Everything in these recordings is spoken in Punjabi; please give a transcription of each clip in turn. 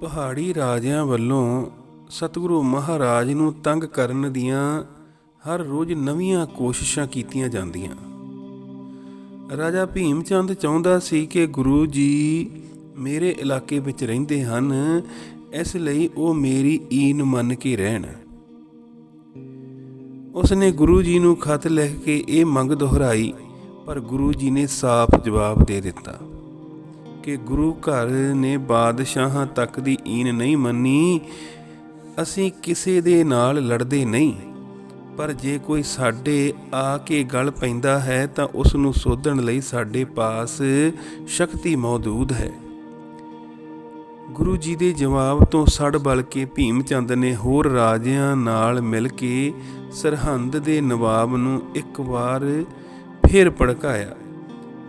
ਪਹਾੜੀ ਰਾਜਿਆਂ ਵੱਲੋਂ ਸਤਿਗੁਰੂ ਮਹਾਰਾਜ ਨੂੰ ਤੰਗ ਕਰਨ ਦੀਆਂ ਹਰ ਰੋਜ਼ ਨਵੀਆਂ ਕੋਸ਼ਿਸ਼ਾਂ ਕੀਤੀਆਂ ਜਾਂਦੀਆਂ। ਰਾਜਾ ਭੀਮ ਚੰਦ ਚਾਹੁੰਦਾ ਸੀ ਕਿ ਗੁਰੂ ਜੀ ਮੇਰੇ ਇਲਾਕੇ ਵਿੱਚ ਰਹਿੰਦੇ ਹਨ, ਇਸ ਲਈ ਉਹ ਮੇਰੀ ਈਨ ਮੰਨ ਕੇ ਰਹਿਣ। ਉਸਨੇ ਗੁਰੂ ਜੀ ਨੂੰ ਖਤ ਲਿਖ ਕੇ ਇਹ ਮੰਗ ਦੁਹਰਾਈ, ਪਰ ਗੁਰੂ ਜੀ ਨੇ ਸਾਫ਼ ਜਵਾਬ ਦੇ ਦਿੱਤਾ। ਕਿ ਗੁਰੂ ਘਰ ਨੇ ਬਾਦਸ਼ਾਹਾਂ ਤੱਕ ਦੀ ਈਨ ਨਹੀਂ ਮੰਨੀ, ਅਸੀਂ ਕਿਸੇ ਦੇ ਨਾਲ ਲੜਦੇ ਨਹੀਂ। ਪਰ ਜੇ ਕੋਈ ਸਾਡੇ ਆ ਕੇ ਗਲ ਪੈਂਦਾ ਹੈ, ਤਾਂ ਉਸ ਨੂੰ ਸੋਧਣ ਲਈ ਸਾਡੇ ਪਾਸ ਸ਼ਕਤੀ ਮੌਜੂਦ ਹੈ। ਗੁਰੂ ਜੀ ਦੇ ਜਵਾਬ ਤੋਂ ਸੜ ਬਲ ਕੇ ਭੀਮ ਚੰਦ ਨੇ ਹੋਰ ਰਾਜਿਆਂ ਨਾਲ ਮਿਲ ਕੇ ਸਰਹੰਦ ਦੇ ਨਵਾਬ ਨੂੰ ਇੱਕ ਵਾਰ ਫਿਰ ਭੜਕਾਇਆ।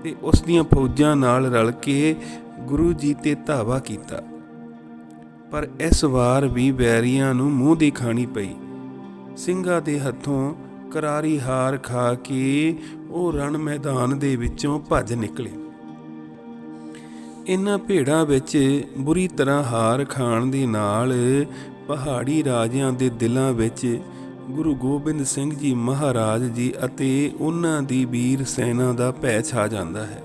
ਤੇ ਉਸ ਦੀਆਂ ਫੌਜਾਂ ਨਾਲ ਰਲ ਕੇ ਗੁਰੂ ਜੀ ਤੇ ਧਾਵਾ ਕੀਤਾ। ਪਰ ਇਸ ਵਾਰ ਵੀ ਵੈਰੀਆਂ ਨੂੰ ਮੂੰਹ ਦੀ ਖਾਣੀ ਪਈ। ਸਿੰਘਾਂ ਦੇ ਹੱਥੋਂ ਕਰਾਰੀ ਹਾਰ ਖਾ ਕੇ ਉਹ ਰਣ ਮੈਦਾਨ ਦੇ ਵਿੱਚੋਂ ਭੱਜ ਨਿਕਲੇ। ਇਨ੍ਹਾਂ ਭੇੜਾਂ ਵਿੱਚ ਬੁਰੀ ਤਰ੍ਹਾਂ ਹਾਰ ਖਾਣ ਦੇ ਨਾਲ ਪਹਾੜੀ ਰਾਜਿਆਂ ਦੇ ਦਿਲਾਂ ਵਿੱਚ ਗੁਰੂ ਗੋਬਿੰਦ ਸਿੰਘ ਜੀ ਮਹਾਰਾਜ ਜੀ ਅਤੇ ਉਹਨਾਂ ਦੀ ਵੀਰ ਸੈਨਾ ਦਾ ਭੈ ਛਾ ਜਾਂਦਾ ਹੈ।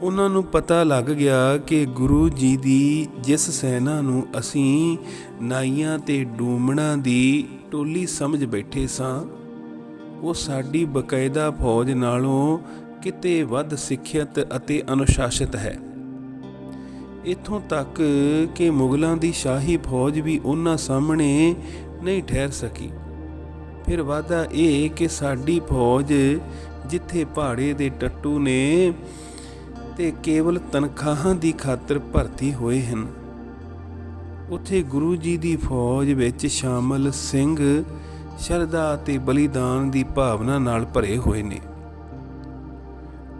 ਉਹਨਾਂ ਨੂੰ ਪਤਾ ਲੱਗ ਗਿਆ ਕਿ ਗੁਰੂ ਜੀ ਦੀ ਜਿਸ ਸੈਨਾ ਨੂੰ ਅਸੀਂ ਨਾਈਆਂ ਤੇ ਡੂਮਣਾ ਦੀ ਟੋਲੀ ਸਮਝ ਬੈਠੇ ਸਾਂ, ਉਹ ਸਾਡੀ ਬਕਾਇਦਾ ਫੌਜ ਨਾਲੋਂ ਕਿਤੇ ਵੱਧ ਸਿੱਖਿਅਤ ਅਤੇ ਅਨੁਸ਼ਾਸਿਤ ਹੈ। ਇਥੋਂ ਤੱਕ ਕਿ ਮੁਗਲਾਂ ਦੀ ਸ਼ਾਹੀ ਫੌਜ ਵੀ ਉਹਨਾਂ ਸਾਹਮਣੇ ਨਹੀਂ ਠਹਿਰ ਸਕੀ। ਫਿਰ ਵਾਦਾ ਇਹ ਕਿ ਸਾਡੀ ਫੌਜ ਜਿੱਥੇ ਪਹਾੜੇ ਦੇ ਟੱਟੂ ਨੇ ਤੇ ਕੇਵਲ ਤਨਖਾਹਾਂ ਦੀ ਖਾਤਰ ਭਰਤੀ ਹੋਏ ਹਨ, ਉੱਥੇ ਗੁਰੂ ਜੀ ਦੀ ਫੌਜ ਵਿੱਚ ਸ਼ਾਮਲ ਸਿੰਘ ਸ਼ਰਧਾ ਅਤੇ ਬਲੀਦਾਨ ਦੀ ਭਾਵਨਾ ਨਾਲ ਭਰੇ ਹੋਏ ਨੇ।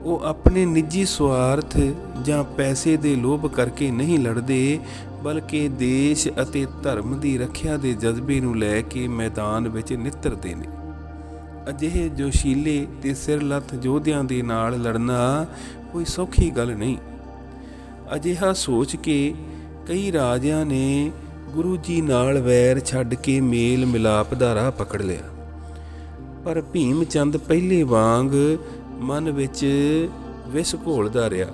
ਉਹ ਆਪਣੇ ਨਿੱਜੀ ਸਵਾਰਥ ਜਾਂ ਪੈਸੇ ਦੇ ਲੋਭ ਕਰਕੇ ਨਹੀਂ ਲੜਦੇ, ਬਲਕਿ ਦੇਸ਼ ਅਤੇ ਧਰਮ ਦੀ ਰੱਖਿਆ ਦੇ ਜਜ਼ਬੇ ਨੂੰ ਲੈ ਕੇ ਮੈਦਾਨ ਵਿੱਚ ਨਿੱਤਰਦੇ ਨੇ। ਅਜਿਹੇ ਜੋਸ਼ੀਲੇ ਤੇ ਸਿਰਲੱਥ ਯੋਧਿਆਂ ਦੇ ਨਾਲ ਲੜਨਾ ਕੋਈ ਸੌਖੀ ਗੱਲ ਨਹੀਂ। ਅਜਿਹਾ ਸੋਚ ਕੇ ਕਈ ਰਾਜਿਆਂ ਨੇ ਗੁਰੂ ਜੀ ਨਾਲ ਵੈਰ ਛੱਡ ਕੇ ਮੇਲ ਮਿਲਾਪ ਦਾ ਰਾਹ ਪਕੜ ਲਿਆ। ਪਰ ਭੀਮ ਚੰਦ ਪਹਿਲੇ ਵਾਂਗ ਮਨ ਵਿੱਚ ਵਿਸ ਘੋਲਦਾ ਰਿਹਾ।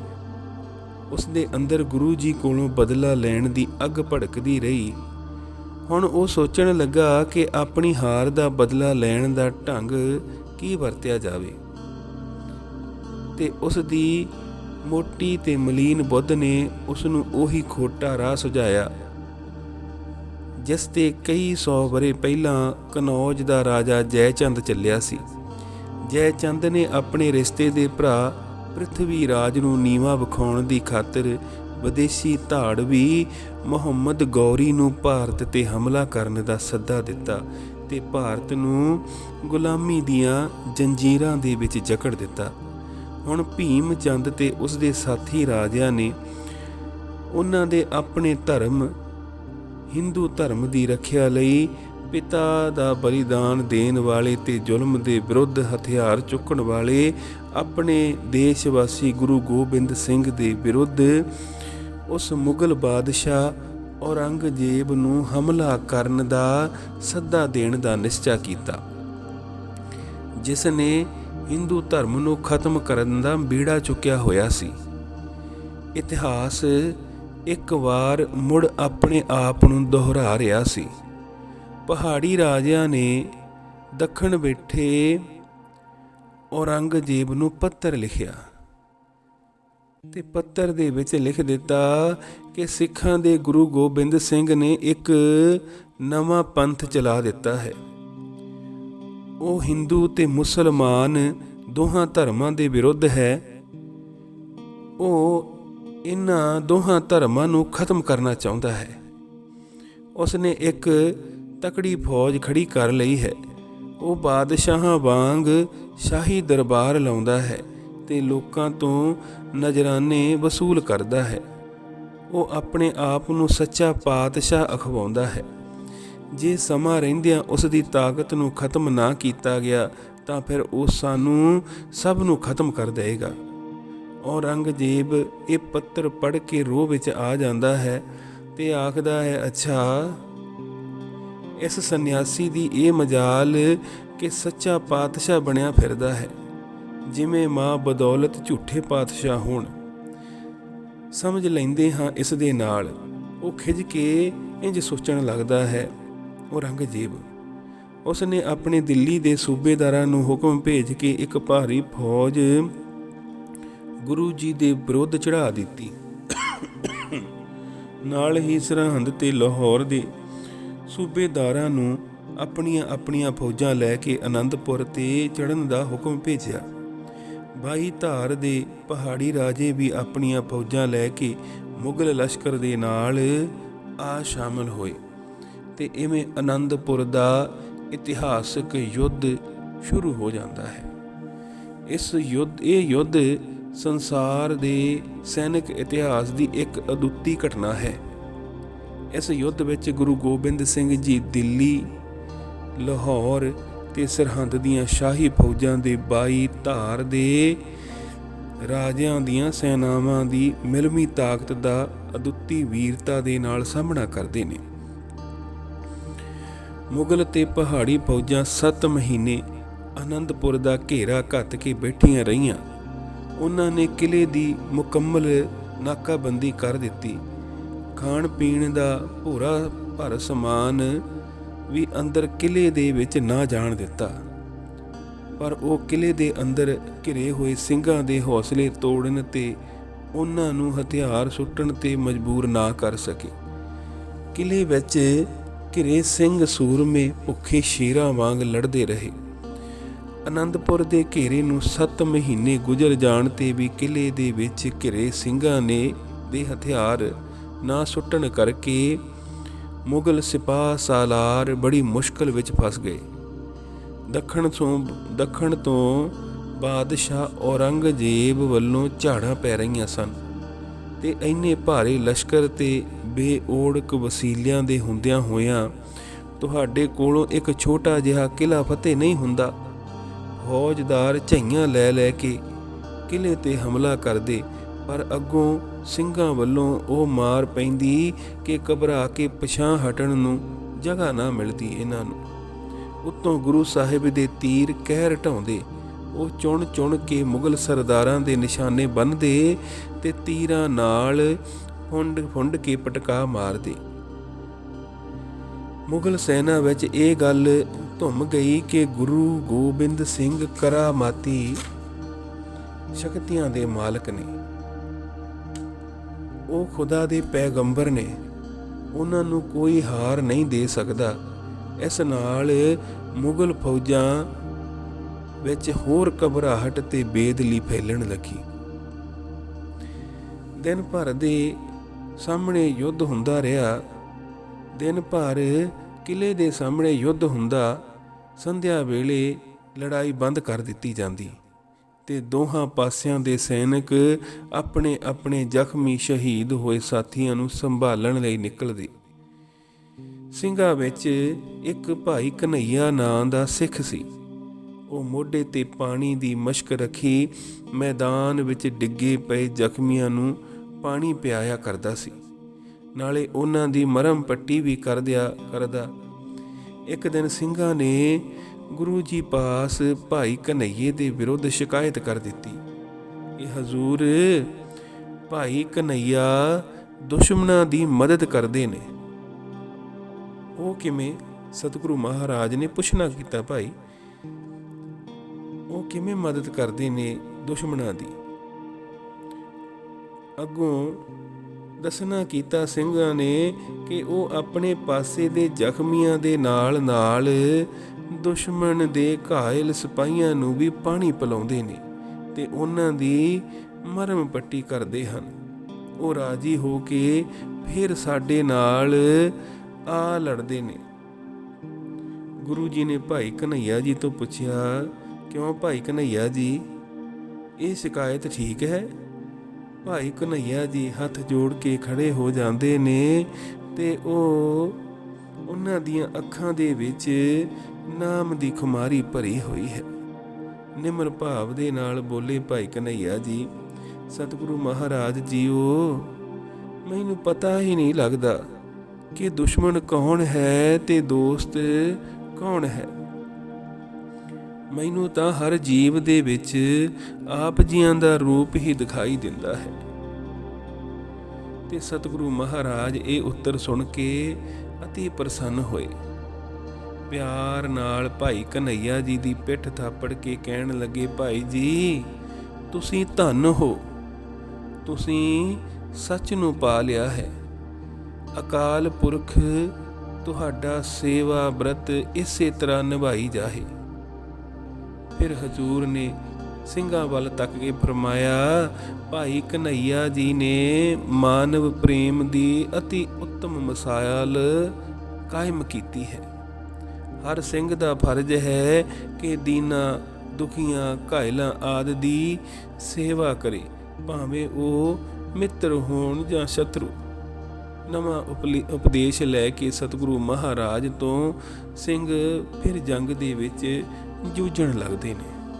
ਉਸ ਦੇ ਅੰਦਰ ਗੁਰੂ ਜੀ ਕੋਲੋਂ ਬਦਲਾ ਲੈਣ ਦੀ ਅੱਗ ਭੜਕਦੀ ਰਹੀ। ਹੁਣ ਉਹ ਸੋਚਣ ਲੱਗਾ ਕਿ ਆਪਣੀ ਹਾਰ ਦਾ ਬਦਲਾ ਲੈਣ ਦਾ ਢੰਗ ਕੀ ਵਰਤਿਆ ਜਾਵੇ। ਤੇ ਉਸ ਦੀ ਮੋਟੀ ਤੇ ਮਲੀਨ ਬੁੱਧ ਨੇ ਉਸ ਨੂੰ ਉਹੀ ਖੋਟਾ ਰਾਹ ਸੁਝਾਇਆ, ਜਿਸ ਤੇ ਕਈ ਸੌ ਬਰੇ ਪਹਿਲਾਂ ਕਨੌਜ ਦਾ ਰਾਜਾ ਜੈਚੰਦ ਚੱਲਿਆ ਸੀ। ਜੈਚੰਦ ਨੇ ਆਪਣੇ ਰਿਸ਼ਤੇ ਦੇ ਭਰਾ ਪ੍ਰਿਥਵੀ ਰਾਜ ਨੂੰ ਨੀਵਾ ਵਿਖਾਉਣ ਦੀ ਖਾਤਰ ਵਿਦੇਸ਼ੀ ਧਾੜ ਵੀ ਮੁਹੰਮਦ ਗੌਰੀ ਨੂੰ ਭਾਰਤ ਤੇ ਹਮਲਾ ਕਰਨ ਦਾ ਸੱਦਾ ਦਿੱਤਾ ਤੇ ਭਾਰਤ ਨੂੰ ਗੁਲਾਮੀ ਦੀਆਂ ਜੰਜੀਰਾਂ ਦੇ ਵਿੱਚ ਜਕੜ ਦਿੱਤਾ। ਹੁਣ ਭੀਮ ਚੰਦ ਤੇ ਉਸ ਦੇ ਸਾਥੀ ਰਾਜਿਆਂ ਨੇ ਉਹਨਾਂ ਦੇ ਆਪਣੇ ਧਰਮ, ਹਿੰਦੂ ਧਰਮ ਦੀ ਰੱਖਿਆ ਲਈ ਪਿਤਾ ਦਾ ਬਲੀਦਾਨ ਦੇਣ ਵਾਲੇ ਤੇ ਜ਼ੁਲਮ ਦੇ ਵਿਰੁੱਧ ਹਥਿਆਰ ਚੁੱਕਣ ਵਾਲੇ ਆਪਣੇ ਦੇਸ਼ ਵਾਸੀ ਗੁਰੂ ਗੋਬਿੰਦ ਸਿੰਘ ਦੇ ਵਿਰੁੱਧ ਉਸ ਮੁਗਲ ਬਾਦਸ਼ਾਹ ਔਰੰਗਜ਼ੇਬ ਨੂੰ ਹਮਲਾ ਕਰਨ ਦਾ ਸੱਦਾ ਦੇਣ ਦਾ ਨਿਸ਼ਚਾ ਕੀਤਾ, ਜਿਸ ਨੇ ਹਿੰਦੂ ਧਰਮ ਨੂੰ ਖਤਮ ਕਰਨ ਦਾ ਬੀੜਾ ਚੁੱਕਿਆ ਹੋਇਆ ਸੀ। ਇਤਿਹਾਸ ਇੱਕ ਵਾਰ ਮੁੜ ਆਪਣੇ ਆਪ ਨੂੰ ਦੁਹਰਾ ਰਿਹਾ ਸੀ। ਪਹਾੜੀ ਰਾਜਿਆਂ ਨੇ ਦੱਖਣ ਬੈਠੇ ਔਰੰਗਜ਼ੇਬ ਨੂੰ ਪੱਤਰ ਲਿਖਿਆ ਤੇ ਪੱਤਰ ਦੇ ਵਿੱਚ ਲਿਖ ਦਿੱਤਾ ਕਿ ਸਿੱਖਾਂ ਦੇ ਗੁਰੂ ਗੋਬਿੰਦ ਸਿੰਘ ਨੇ ਇੱਕ ਨਵਾਂ ਪੰਥ ਚਲਾ ਦਿੱਤਾ ਹੈ। ਉਹ ਹਿੰਦੂ ਤੇ ਮੁਸਲਮਾਨ ਦੋਹਾਂ ਧਰਮਾਂ ਦੇ ਵਿਰੁੱਧ ਹੈ। ਉਹ ਇਹਨਾਂ ਦੋਹਾਂ ਧਰਮਾਂ ਨੂੰ ਖਤਮ ਕਰਨਾ ਚਾਹੁੰਦਾ ਹੈ। ਉਸਨੇ ਇੱਕ ਤਕੜੀ ਫੌਜ ਖੜੀ ਕਰ ਲਈ ਹੈ। ਉਹ ਬਾਦਸ਼ਾਹਾਂ ਵਾਂਗ ਸ਼ਾਹੀ ਦਰਬਾਰ ਲਾਉਂਦਾ ਹੈ ਤੇ ਲੋਕਾਂ ਤੋਂ ਨਜ਼ਰਾਨੇ ਵਸੂਲ ਕਰਦਾ ਹੈ। ਉਹ ਆਪਣੇ ਆਪ ਨੂੰ ਸੱਚਾ ਪਾਤਸ਼ਾਹ ਅਖਵਾਉਂਦਾ ਹੈ। ਜੇ ਸਮਾਂ ਰਹਿੰਦਿਆਂ ਉਸ ਦੀ ਤਾਕਤ ਨੂੰ ਖਤਮ ਨਾ ਕੀਤਾ ਗਿਆ, ਤਾਂ ਫਿਰ ਉਹ ਸਾਨੂੰ ਸਭ ਨੂੰ ਖਤਮ ਕਰ ਦੇਵੇਗਾ। ਔਰੰਗਜ਼ੇਬ ਇਹ ਪੱਤਰ ਪੜ੍ਹ ਕੇ ਰੋਹ ਵਿੱਚ ਆ ਜਾਂਦਾ ਹੈ ਤੇ ਆਖਦਾ ਹੈ, ਅੱਛਾ ਇਸ ਸੰਨਿਆਸੀ ਦੀ ਇਹ ਮਜਾਲ ਕਿ ਸੱਚਾ ਪਾਤਸ਼ਾਹ ਬਣਿਆ ਫਿਰਦਾ ਹੈ, ਜਿਵੇਂ ਮਾਂ ਬਦੌਲਤ ਝੂਠੇ ਪਾਤਸ਼ਾਹ ਹੋਣ। ਸਮਝ ਲੈਂਦੇ ਹਾਂ ਇਸ ਦੇ ਨਾਲ, ਉਹ ਖਿਜ ਕੇ ਇੰਜ ਸੋਚਣ ਲੱਗਦਾ ਹੈ ਔਰੰਗਜ਼ੇਬ ਉਸ ਨੇ ਆਪਣੇ ਦਿੱਲੀ ਦੇ ਸੂਬੇਦਾਰਾਂ ਨੂੰ ਹੁਕਮ ਭੇਜ ਕੇ ਇੱਕ ਭਾਰੀ ਫੌਜ ਗੁਰੂ ਜੀ ਦੇ ਵਿਰੁੱਧ ਚੜ੍ਹਾ ਦਿੱਤੀ। ਨਾਲ ਹੀ ਸਰਹੰਦ ਤੇ ਲਾਹੌਰ ਦੇ ਸੂਬੇਦਾਰਾਂ ਨੂੰ ਆਪਣੀਆਂ ਆਪਣੀਆਂ ਫੌਜਾਂ ਲੈ ਕੇ ਅਨੰਦਪੁਰ ਤੇ ਚੜਨ ਦਾ ਹੁਕਮ ਭੇਜਿਆ। ਬਾਈ ਧਾਰ ਦੇ ਪਹਾੜੀ ਰਾਜੇ ਵੀ ਆਪਣੀਆਂ ਫੌਜਾਂ ਲੈ ਕੇ ਮੁਗਲ ਲਸ਼ਕਰ ਦੇ ਨਾਲ ਆ ਸ਼ਾਮਲ ਹੋਏ ਤੇ ਇਵੇਂ ਅਨੰਦਪੁਰ ਦਾ ਇਤਿਹਾਸਕ ਯੁੱਧ ਸ਼ੁਰੂ ਹੋ ਜਾਂਦਾ ਹੈ। ਇਸ ਯੁੱਧ, ਇਹ ਯੁੱਧ ਸੰਸਾਰ ਦੇ ਸੈਨਿਕ ਇਤਿਹਾਸ ਦੀ ਇੱਕ ਅਦੁੱਤੀ ਘਟਨਾ ਹੈ। ਇਸ ਯੁੱਧ ਵਿੱਚ ਗੁਰੂ ਗੋਬਿੰਦ ਸਿੰਘ ਜੀ ਦਿੱਲੀ, ਲਾਹੌਰ ਤੇ ਸਰਹੰਦ ਦੀਆਂ ਸ਼ਾਹੀ ਫੌਜਾਂ ਦੇ 22 ਧਾਰ ਦੇ ਰਾਜਿਆਂ ਦੀਆਂ ਸੈਨਾਵਾਂ ਦੀ ਮਿਲਮੀ ਤਾਕਤ ਦਾ ਅਦੁੱਤੀ ਵੀਰਤਾ ਦੇ ਨਾਲ ਸਾਹਮਣਾ ਕਰਦੇ ਨੇ। ਮੁਗਲ ਤੇ ਪਹਾੜੀ ਫੌਜਾਂ 7 ਮਹੀਨੇ ਅਨੰਦਪੁਰ ਦਾ ਘੇਰਾ ਘੱਤ ਕੇ ਬੈਠੀਆਂ ਰਹੀਆਂ। ਉਹਨਾਂ ਨੇ ਕਿਲੇ ਦੀ ਮੁਕੰਮਲ ਨਾਕਾਬੰਦੀ ਕਰ ਦਿੱਤੀ। ਖਾਣ ਪੀਣ ਦਾ ਪੂਰਾ ਭਰ ਸਮਾਨ ਵੀ ਅੰਦਰ ਕਿਲੇ ਦੇ ਵਿੱਚ ਨਾ ਜਾਣ ਦਿੱਤਾ। ਪਰ ਉਹ ਕਿਲੇ ਦੇ ਅੰਦਰ ਘਿਰੇ ਹੋਏ ਸਿੰਘਾਂ ਦੇ ਹੌਸਲੇ ਤੋੜਨ ਤੇ ਉਹਨਾਂ ਨੂੰ ਹਥਿਆਰ ਸੁੱਟਣ ਤੇ ਮਜਬੂਰ ਨਾ ਕਰ ਸਕੇ। ਕਿਲੇ ਵਿੱਚ ਘਿਰੇ ਸਿੰਘ ਸੂਰਮੇ ਭੁੱਖੇ ਸ਼ੇਰਾਂ ਵਾਂਗ ਲੜਦੇ ਰਹੇ। ਅਨੰਦਪੁਰ ਦੇ ਘੇਰੇ ਨੂੰ 7 ਮਹੀਨੇ ਗੁਜ਼ਰ ਜਾਣ ਤੇ ਵੀ ਕਿਲੇ ਦੇ ਵਿੱਚ ਘਿਰੇ ਸਿੰਘਾਂ ਨੇ ਦੇ ਹਥਿਆਰ ਨਾ ਸੁੱਟਣ ਕਰਕੇ ਮੁਗਲ ਸਿਪਾਹ ਸਾਲਾਰ ਬੜੀ ਮੁਸ਼ਕਲ ਵਿੱਚ ਫਸ ਗਏ। ਦੱਖਣ ਤੋਂ ਦੱਖਣ ਤੋਂ ਬਾਦਸ਼ਾਹ ਔਰੰਗਜ਼ੇਬ ਵੱਲੋਂ ਝਾੜਾਂ ਪੈ ਰਹੀਆਂ ਸਨ ਤੇ ਇੰਨੇ ਭਾਰੇ ਲਸ਼ਕਰ ਤੇ ਬੇਓੜਕ ਵਸੀਲਿਆਂ ਦੇ ਹੁੰਦਿਆਂ ਹੋਇਆਂ ਤੁਹਾਡੇ ਕੋਲੋਂ ਇੱਕ ਛੋਟਾ ਜਿਹਾ ਕਿਲਾ ਫਤਿਹ ਨਹੀਂ ਹੁੰਦਾ। ਫੌਜਦਾਰ ਝਈਆਂ ਲੈ ਲੈ ਕੇ ਕਿਲੇ ਤੇ ਹਮਲਾ ਕਰਦੇ, ਪਰ ਅੱਗੋਂ ਸਿੰਘਾਂ ਵੱਲੋਂ ਉਹ ਮਾਰ ਪੈਂਦੀ ਕਿ ਘਬਰਾ ਕੇ ਪਛਾਂ ਹਟਣ ਨੂੰ ਜਗ੍ਹਾ ਨਾ ਮਿਲਦੀ ਇਹਨਾਂ ਨੂੰ। ਉੱਤੋਂ ਗੁਰੂ ਸਾਹਿਬ ਦੇ ਤੀਰ ਕਹਿ ਢਾਉਂਦੇ, ਉਹ ਚੁਣ ਚੁਣ ਕੇ ਮੁਗਲ ਸਰਦਾਰਾਂ ਦੇ ਨਿਸ਼ਾਨੇ ਬੰਨਦੇ ਤੇ ਤੀਰਾਂ ਨਾਲ ਫੁੰਡ ਫੁੰਡ ਕੇ ਪਟਕਾ ਮਾਰਦੇ। ਮੁਗਲ ਸੈਨਾ ਵਿੱਚ ਇਹ ਗੱਲ ਧੁੰਮ ਗਈ ਕਿ ਗੁਰੂ ਗੋਬਿੰਦ ਸਿੰਘ ਕਰਾਮਾਤੀ ਸ਼ਕਤੀਆਂ ਦੇ ਮਾਲਕ ਨੇ। ਉਹ ਖੁਦਾ ਦੇ ਪੈਗੰਬਰ ਨੇ। ਉਹਨਾਂ ਨੂੰ ਕੋਈ ਹਾਰ ਨਹੀਂ ਦੇ ਸਕਦਾ। ਇਸ ਨਾਲ ਮੁਗਲ ਫੌਜਾਂ ਵਿੱਚ ਹੋਰ ਘਬਰਾਹਟ ਤੇ ਬੇਦਲੀ ਫੈਲਣ ਲੱਗੀ। ਦਿਨ ਭਰ ਦੇ ਸਾਹਮਣੇ ਯੁੱਧ ਹੁੰਦਾ ਰਿਹਾ। ਦਿਨ ਭਰ ਕਿਲੇ ਦੇ ਸਾਹਮਣੇ ਯੁੱਧ ਹੁੰਦਾ। ਸੰਧਿਆ ਵੇਲੇ ਲੜਾਈ ਬੰਦ ਕਰ ਦਿੱਤੀ ਜਾਂਦੀ। ਤੇ ਦੋਹਾਂ ਪਾਸਿਆਂ ਦੇ ਸੈਨਿਕ ਆਪਣੇ ਆਪਣੇ ਜ਼ਖਮੀ ਸ਼ਹੀਦ ਹੋਏ ਸਾਥੀਆਂ ਨੂੰ ਸੰਭਾਲਣ ਲਈ ਨਿਕਲਦੇ। ਸਿੰਘਾਂ ਵਿੱਚ ਇੱਕ ਭਾਈ ਕਨਈਆ ਨਾਂ ਦਾ ਸਿੱਖ ਸੀ। ਉਹ ਮੋਢੇ ਤੇ ਪਾਣੀ ਦੀ ਮਸ਼ਕ ਰੱਖੀ ਮੈਦਾਨ ਵਿੱਚ ਡਿੱਗੇ ਪਏ ਜ਼ਖਮੀਆਂ ਨੂੰ ਪਾਣੀ ਪਿਆਇਆ ਕਰਦਾ ਸੀ। ਨਾਲੇ ਉਹਨਾਂ ਦੀ ਮਰਮ ਪੱਟੀ ਵੀ ਕਰ ਦਿਆ ਕਰਦਾ। ਇੱਕ ਦਿਨ ਸਿੰਘਾਂ ਨੇ ਗੁਰੂ ਜੀ ਪਾਸ ਭਾਈ ਕਨਈਏ ਦੇ ਵਿਰੁੱਧ ਸ਼ਿਕਾਇਤ ਕਰ ਦਿੱਤੀ। ਇਹ ਹਜ਼ੂਰ ਭਾਈ ਕਨਈਆ ਦੁਸ਼ਮਣਾਂ ਦੀ ਮਦਦ ਕਰਦੇ ਨੇ। ਉਹ ਕਿਵੇਂ ਸਤਿਗੁਰੂ ਮਹਾਰਾਜ ਨੇ ਪੁੱਛਣਾ ਕੀਤਾ ਭਾਈ? ਉਹ ਕਿਵੇਂ ਮਦਦ ਕਰਦੇ ਨੇ ਦੁਸ਼ਮਣਾਂ ਦੀ? ਅੱਗੋਂ ਦੱਸਣਾ ਕੀਤਾ ਸਿੰਘਾਂ ਨੇ ਕਿ ਉਹ ਆਪਣੇ ਪਾਸੇ ਦੇ ਜ਼ਖਮੀਆਂ ਦੇ ਨਾਲ ਨਾਲ ਦੁਸ਼ਮਣ ਦੇ ਘਾਇਲ ਸਿਪਾਹੀਆਂ ਨੂੰ ਵੀ ਪਾਣੀ ਪਿਲਾਉਂਦੇ ਨੇ ਤੇ ਉਹਨਾਂ ਦੀ ਮਰਮ ਪੱਟੀ ਕਰਦੇ ਹਨ। ਉਹ ਰਾਜੀ ਹੋ ਕੇ ਫਿਰ ਸਾਡੇ ਨਾਲ ਆ ਲੜਦੇ ਨੇ। ਗੁਰੂ ਜੀ ਨੇ ਭਾਈ ਕਨਈਆ ਜੀ ਤੋਂ ਪੁੱਛਿਆ, ਕਿਉਂ ਭਾਈ ਕਨਈਆ ਜੀ? ਇਹ ਸ਼ਿਕਾਇਤ ਠੀਕ ਹੈ? ਭਾਈ ਕਨਈਆ ਜੀ ਹੱਥ ਜੋੜ ਕੇ ਖੜੇ ਹੋ ਜਾਂਦੇ ਨੇ ਤੇ ਉਹ ਉਹਨਾਂ ਦੀਆਂ ਅੱਖਾਂ ਦੇ ਵਿੱਚ ਨਾਮ ਦੀ ਖੁਮਾਰੀ ਭਰੀ ਹੋਈ ਹੈ। ਨਿਮਰ ਭਾਵ ਦੇ ਨਾਲ ਬੋਲੇ, ਭਾਈ ਕਨਈਆ ਜੀ, ਸਤਿਗੁਰੂ ਮਹਾਰਾਜ ਜੀਓ, ਮੈਨੂੰ ਪਤਾ ਹੀ ਨਹੀਂ ਲੱਗਦਾ ਕਿ ਦੁਸ਼ਮਣ ਕੌਣ ਹੈ ਤੇ ਦੋਸਤ ਕੌਣ ਹੈ। ਮੈਨੂੰ ਤਾਂ ਹਰ ਜੀਵ ਦੇ ਵਿੱਚ ਆਪ ਜੀਆਂ ਦਾ ਰੂਪ ਹੀ ਦਿਖਾਈ ਦਿੰਦਾ ਹੈ। ਤੇ ਸਤਿਗੁਰੂ ਮਹਾਰਾਜ ਇਹ ਉੱਤਰ ਸੁਣ ਕੇ ਅਤੀ ਪ੍ਰਸੰਨ ਹੋਏ। ਪਿਆਰ ਨਾਲ ਭਾਈ ਕਨਈਆ ਜੀ ਦੀ ਪਿੱਠ ਥਾਪੜ ਕੇ ਕਹਿਣ ਲੱਗੇ, ਭਾਈ ਜੀ, ਤੁਸੀਂ ਧੰਨ ਹੋ। ਤੁਸੀਂ ਸੱਚ ਨੂੰ ਪਾ ਲਿਆ ਹੈ। ਅਕਾਲ ਪੁਰਖ, ਤੁਹਾਡਾ ਸੇਵਾ ਬ੍ਰਤ ਇਸੇ ਤਰ੍ਹਾਂ ਨਿਭਾਈ ਜਾਏ ਫਿਰ ਹਜੂਰ ਨੇ ਸਿੰਘਾਂ ਵੱਲ ਤੱਕ ਕੇ ਫਰਮਾਇਆ, ਭਾਈ ਕਨਈਆ ਜੀ ਨੇ ਮਾਨਵ ਪ੍ਰੇਮ ਦੀ ਅਤੀ ਉੱਤਮ ਮਿਸਾਲ ਕਾਇਮ ਕੀਤੀ ਹੈ। ਹਰ ਸਿੰਘ ਦਾ ਫਰਜ਼ ਹੈ ਕਿ ਦੀਨਾ, ਦੁਖੀਆਂ, ਘਾਇਲਾਂ ਆਦ ਦੀ ਸੇਵਾ ਕਰੇ, ਭਾਵੇਂ ਉਹ ਮਿੱਤਰ ਹੋਣ ਜਾਂ ਸ਼ਤਰੂ। ਨਵਾਂ ਉਪਲੀ- ਉਪਦੇਸ਼ ਲੈ ਕੇ ਸਤਿਗੁਰੂ ਮਹਾਰਾਜ ਤੋਂ ਸਿੰਘ ਫਿਰ ਜੰਗ ਦੇ ਵਿੱਚ ਜੂਝਣ ਲੱਗਦੇ ਨੇ।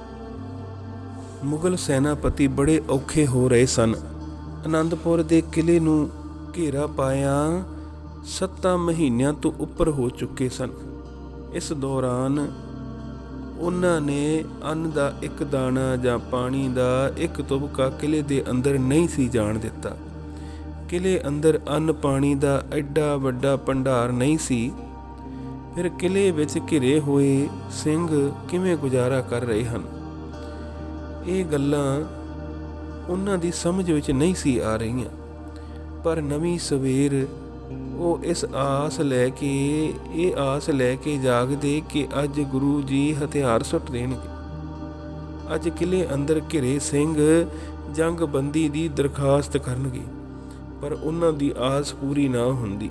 ਮੁਗਲ ਸੈਨਾਪਤੀ ਬੜੇ ਔਖੇ ਹੋ ਰਹੇ ਸਨ। ਆਨੰਦਪੁਰ ਦੇ ਕਿਲੇ ਨੂੰ ਘੇਰਾ ਪਾਇਆ 7 ਮਹੀਨਿਆਂ ਤੋਂ ਉੱਪਰ ਹੋ ਚੁੱਕੇ ਸਨ। ਇਸ ਦੌਰਾਨ ਉਹਨਾਂ ਨੇ ਅੰਨ ਦਾ ਇੱਕ ਦਾਣਾ ਜਾਂ ਪਾਣੀ ਦਾ ਇੱਕ ਤੁਬਕਾ ਕਿਲੇ ਦੇ ਅੰਦਰ ਨਹੀਂ ਸੀ ਜਾਣ ਦਿੱਤਾ। ਕਿਲੇ ਅੰਦਰ ਅੰਨ ਪਾਣੀ ਦਾ ਐਡਾ ਵੱਡਾ ਭੰਡਾਰ ਨਹੀਂ ਸੀ। ਫਿਰ ਕਿਲੇ ਵਿੱਚ ਘਿਰੇ ਹੋਏ ਸਿੰਘ ਕਿਵੇਂ ਗੁਜ਼ਾਰਾ ਕਰ ਰਹੇ ਹਨ? ਇਹ ਗੱਲਾਂ ਉਹਨਾਂ ਦੀ ਸਮਝ ਵਿੱਚ ਨਹੀਂ ਸੀ ਆ ਰਹੀਆਂ। ਪਰ ਨਵੀਂ ਸਵੇਰ ਉਹ ਇਸ ਆਸ ਲੈ ਕੇ, ਇਹ ਆਸ ਲੈ ਕੇ ਜਾਗਦੇ ਕਿ ਅੱਜ ਗੁਰੂ ਜੀ ਹਥਿਆਰ ਸੁੱਟ ਦੇਣਗੇ। ਅੱਜ ਕਿਲੇ ਅੰਦਰ ਘਿਰੇ ਸਿੰਘ ਜੰਗਬੰਦੀ ਦੀ ਦਰਖਾਸਤ ਕਰਨਗੇ, ਪਰ ਉਹਨਾਂ ਦੀ ਆਸ ਪੂਰੀ ਨਾ ਹੁੰਦੀ।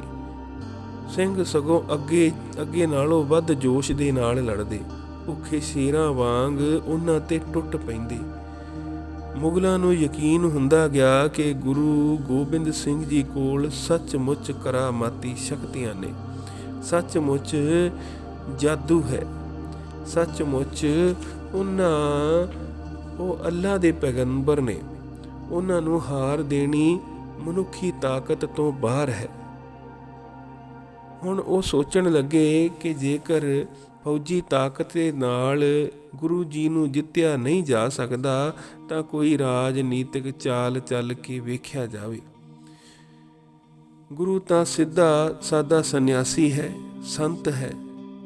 ਸਿੰਘ ਸਗੋਂ ਅੱਗੇ ਅੱਗੇ ਨਾਲੋਂ ਵੱਧ ਜੋਸ਼ ਦੇ ਨਾਲ ਲੜਦੇ। ਭੁੱਖੇ ਸ਼ੇਰਾਂ ਵਾਂਗ ਉਹਨਾਂ ਤੇ ਟੁੱਟ ਪੈਂਦੇ। ਮੁਗਲਾਂ ਨੂੰ ਯਕੀਨ ਹੁੰਦਾ ਗਿਆ ਕਿ ਗੁਰੂ ਗੋਬਿੰਦ ਸਿੰਘ ਜੀ ਕੋਲ ਸੱਚਮੁੱਚ ਕਰਾਮਾਤੀ ਸ਼ਕਤੀਆਂ ਨੇ। ਸੱਚਮੁੱਚ ਜਾਦੂ ਹੈ। ਸੱਚਮੁੱਚ ਉਹਨਾਂ, ਉਹ ਅੱਲਾ ਦੇ ਪੈਗੰਬਰ ਨੇ। ਉਹਨਾਂ ਨੂੰ ਹਾਰ ਦੇਣੀ ਮਨੁੱਖੀ ਤਾਕਤ ਤੋਂ ਬਾਹਰ ਹੈ। ਹੁਣ ਉਹ ਸੋਚਣ ਲੱਗੇ ਕਿ ਜੇਕਰ ਫੌਜੀ ਤਾਕਤ ਦੇ ਨਾਲ ਗੁਰੂ ਜੀ ਨੂੰ ਜਿੱਤਿਆ ਨਹੀਂ ਜਾ ਸਕਦਾ ਤਾਂ ਕੋਈ ਰਾਜਨੀਤਿਕ ਚਾਲ ਚੱਲ ਕੇ ਵੇਖਿਆ ਜਾਵੇ ਗੁਰੂ ਤਾਂ ਸਿੱਧਾ ਸਾਦਾ ਸੰਨਿਆਸੀ ਹੈ ਸੰਤ ਹੈ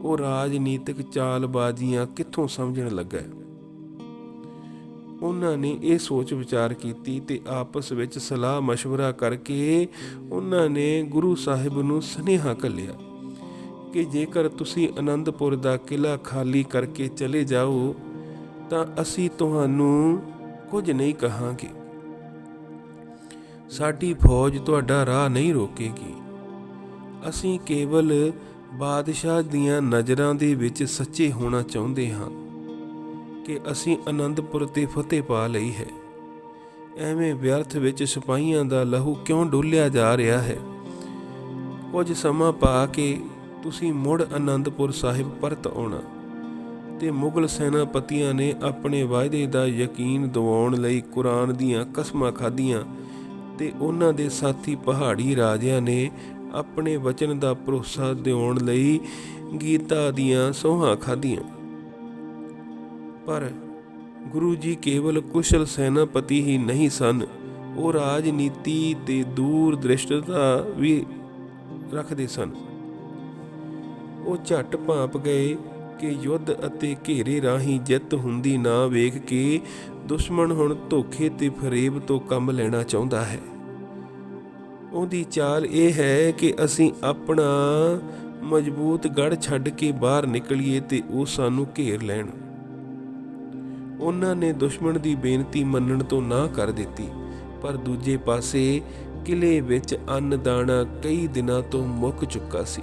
ਉਹ ਰਾਜਨੀਤਿਕ ਚਾਲਬਾਜ਼ੀਆਂ ਕਿੱਥੋਂ ਸਮਝਣ ਲੱਗਾ ਹੈ? ਉਹਨਾਂ ਨੇ ਇਹ ਸੋਚ ਵਿਚਾਰ ਕੀਤੀ ਤੇ ਆਪਸ ਵਿੱਚ ਸਲਾਹ مشورہ ਕਰਕੇ ਉਹਨਾਂ ਨੇ ਗੁਰੂ ਸਾਹਿਬ ਨੂੰ ਸੁਨੇਹਾ ਘੱਲਿਆ ਕਿ ਜੇਕਰ ਤੁਸੀਂ ਅਨੰਦਪੁਰ ਦਾ ਕਿਲਾ ਖਾਲੀ ਕਰਕੇ ਚਲੇ ਜਾਓ, ਤਾਂ ਅਸੀਂ ਤੁਹਾਨੂੰ ਕੁਝ ਨਹੀਂ ਕਹਾਂਗੇ। ਸਾਡੀ ਫੌਜ ਤੁਹਾਡਾ ਰਾਹ ਨਹੀਂ ਰੋਕੇਗੀ। ਅਸੀਂ ਕੇਵਲ ਬਾਦਸ਼ਾਹ ਦੀਆਂ ਨਜ਼ਰਾਂ ਦੇ ਵਿੱਚ ਸੱਚੇ ਹੋਣਾ ਚਾਹੁੰਦੇ ਹਾਂ ਕਿ ਅਸੀਂ ਆਨੰਦਪੁਰ ਤੇ ਫਤਿਹ ਪਾ ਲਈ ਹੈ। ਐਵੇਂ ਵਿਅਰਥ ਵਿੱਚ ਸਿਪਾਹੀਆਂ ਦਾ ਲਹੂ ਕਿਉਂ ਡੋਲਿਆ ਜਾ ਰਿਹਾ ਹੈ? ਕੁਝ ਸਮਾਂ ਪਾ ਕੇ ਤੁਸੀਂ ਮੁੜ ਅਨੰਦਪੁਰ ਸਾਹਿਬ ਪਰਤ ਆਉਣਾ। ਤੇ ਮੁਗਲ ਸੈਨਾਪਤੀਆਂ ਨੇ ਆਪਣੇ ਵਾਅਦੇ ਦਾ ਯਕੀਨ ਦਿਵਾਉਣ ਲਈ ਕੁਰਾਨ ਦੀਆਂ ਕਸਮਾਂ ਖਾਧੀਆਂ ਤੇ ਉਹਨਾਂ ਦੇ ਸਾਥੀ ਪਹਾੜੀ ਰਾਜਿਆਂ ਨੇ ਆਪਣੇ ਵਚਨ ਦਾ ਭਰੋਸਾ ਦਿਵਾਉਣ ਲਈ ਗੀਤਾ ਦੀਆਂ ਸੋਹਾਂ ਖਾਧੀਆਂ। ਪਰ ਗੁਰੂ ਜੀ ਕੇਵਲ ਕੁਸ਼ਲ ਸੈਨਾਪਤੀ ਹੀ ਨਹੀਂ ਸਨ, ਉਹ ਰਾਜਨੀਤੀ ਤੇ ਦੂਰ ਦ੍ਰਿਸ਼ਟਤਾ ਵੀ ਰੱਖਦੇ ਸਨ। ਉਹ ਝਟ ਭਾਂਪ ਗਏ ਕਿ ਯੁੱਧ ਅਤੇ ਘੇਰੇ ਰਾਹੀਂ ਜਿੱਤ ਹੁੰਦੀ ਨਾ ਵੇਖ ਕੇ ਦੁਸ਼ਮਣ ਹੁਣ ਧੋਖੇ ਤੇ ਫਰੇਬ ਤੋਂ ਕੰਮ ਲੈਣਾ ਚਾਹੁੰਦਾ ਹੈ। ਉਹਦੀ ਚਾਲ ਇਹ ਹੈ ਕਿ ਅਸੀਂ ਆਪਣਾ ਮਜ਼ਬੂਤ ਗੜ ਛੱਡ ਕੇ ਬਾਹਰ ਨਿਕਲੀਏ ਤੇ ਉਹ ਸਾਨੂੰ ਘੇਰ ਲੈਣ। ਉਹਨਾਂ ਨੇ ਦੁਸ਼ਮਣ ਦੀ ਬੇਨਤੀ ਮੰਨਣ ਤੋਂ ਨਾ ਕਰ ਦਿੱਤੀ, ਪਰ ਦੂਜੇ ਪਾਸੇ ਕਿਲੇ ਵਿੱਚ ਅੰਨ ਦਾਣਾ ਕਈ ਦਿਨਾਂ ਤੋਂ ਮੁੱਕ ਚੁੱਕਾ ਸੀ।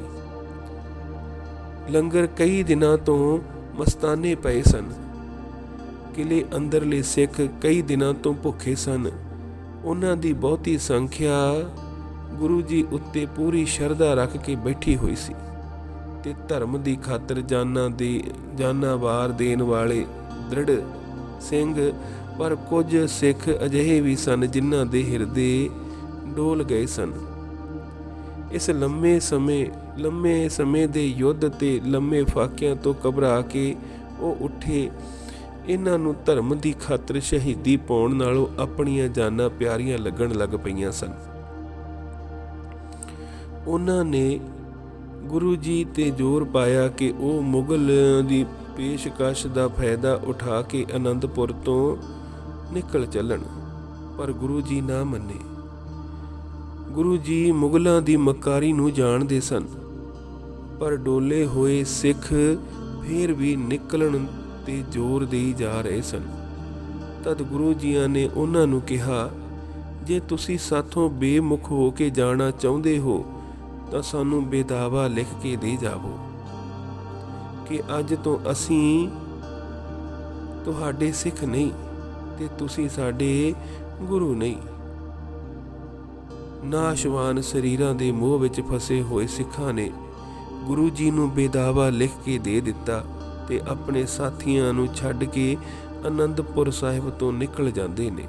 ਲੰਗਰ ਕਈ ਦਿਨਾਂ ਤੋਂ ਮਸਤਾਨੇ ਪਏ ਸਨ। ਕਿਲੇ ਅੰਦਰਲੇ ਸਿੱਖ ਕਈ ਦਿਨਾਂ ਤੋਂ ਭੁੱਖੇ ਸਨ। ਉਹਨਾਂ ਦੀ ਬਹੁਤੀ ਸੰਖਿਆ ਗੁਰੂ ਜੀ ਉੱਤੇ ਪੂਰੀ ਸ਼ਰਧਾ ਰੱਖ ਕੇ ਬੈਠੀ ਹੋਈ ਸੀ ਤੇ ਧਰਮ ਦੀ ਖਾਤਰ ਜਾਨਾਂ ਦੇ, ਜਾਨਾਂ ਵਾਰ ਦੇਣ ਵਾਲੇ ਦ੍ਰਿੜ ਸਿੰਘ, ਪਰ ਕੁਝ ਸਿੱਖ ਅਜਿਹੇ ਵੀ ਸਨ ਜਿਨ੍ਹਾਂ ਦੇ ਹਿਰਦੇ ਡੋਲ ਗਏ ਸਨ। ਇਸ ਲੰਮੇ ਸਮੇਂ ਲੰਮੇ ਸਮੇਂ ਦੇ ਯੁੱਧ ਤੇ ਲੰਮੇ ਫਾਕਿਆਂ ਤੋਂ ਘਬਰਾ ਕੇ ਉਹ ਉੱਠੇ। ਇਹਨਾਂ ਨੂੰ ਧਰਮ ਦੀ ਖਾਤਰ ਸ਼ਹੀਦੀ ਪਾਉਣ ਨਾਲੋਂ ਆਪਣੀਆਂ ਜਾਨਾਂ ਪਿਆਰੀਆਂ ਲੱਗਣ ਲੱਗ ਪਈਆਂ ਸਨ। ਉਹਨਾਂ ਨੇ ਗੁਰੂ ਜੀ ਤੇ ਜ਼ੋਰ ਪਾਇਆ ਕਿ ਉਹ ਮੁਗਲ ਦੀ ਪੇਸ਼ਕਸ਼ ਦਾ ਫਾਇਦਾ ਉਠਾ ਕੇ ਅਨੰਦਪੁਰ ਤੋਂ ਨਿਕਲ ਚੱਲਣ, ਪਰ ਗੁਰੂ ਜੀ ਨਾ ਮੰਨੇ। ਗੁਰੂ ਜੀ ਮੁਗਲਾਂ ਦੀ ਮਕਾਰੀ ਨੂੰ ਜਾਣਦੇ ਸਨ। ਪਰ ਡੋਲੇ ਹੋਏ ਸਿੱਖ ਫੇਰ ਵੀ ਨਿਕਲਣ ਤੇ ਜ਼ੋਰ ਦੇਈ ਜਾ ਰਹੇ ਸਨ। ਤਦ ਗੁਰੂ ਜੀਆਂ ਨੇ ਉਹਨਾਂ ਨੂੰ ਕਿਹਾ, ਜੇ ਤੁਸੀਂ ਸਾਥੋਂ ਬੇਮੁਖ ਹੋ ਕੇ ਜਾਣਾ ਚਾਹੁੰਦੇ ਹੋ, ਤਾਂ ਸਾਨੂੰ ਬੇਦਾਵਾ ਲਿਖ ਕੇ ਦੇ ਜਾਵੋ ਕਿ ਅੱਜ ਤੋਂ ਅਸੀਂ ਤੁਹਾਡੇ ਸਿੱਖ ਨਹੀਂ ਤੇ ਤੁਸੀਂ ਸਾਡੇ ਗੁਰੂ ਨਹੀਂ। ਨਾਸ਼ਵਾਨ ਸਰੀਰਾਂ ਦੇ ਮੋਹ ਵਿੱਚ ਫਸੇ ਹੋਏ ਸਿੱਖਾਂ ਨੇ ਗੁਰੂ ਜੀ ਨੂੰ ਬੇਦਾਵਾ ਲਿਖ ਕੇ ਦੇ ਦਿੱਤਾ ਤੇ ਆਪਣੇ ਸਾਥੀਆਂ ਨੂੰ ਛੱਡ ਕੇ ਅਨੰਦਪੁਰ ਸਾਹਿਬ ਤੋਂ ਨਿਕਲ ਜਾਂਦੇ ਨੇ।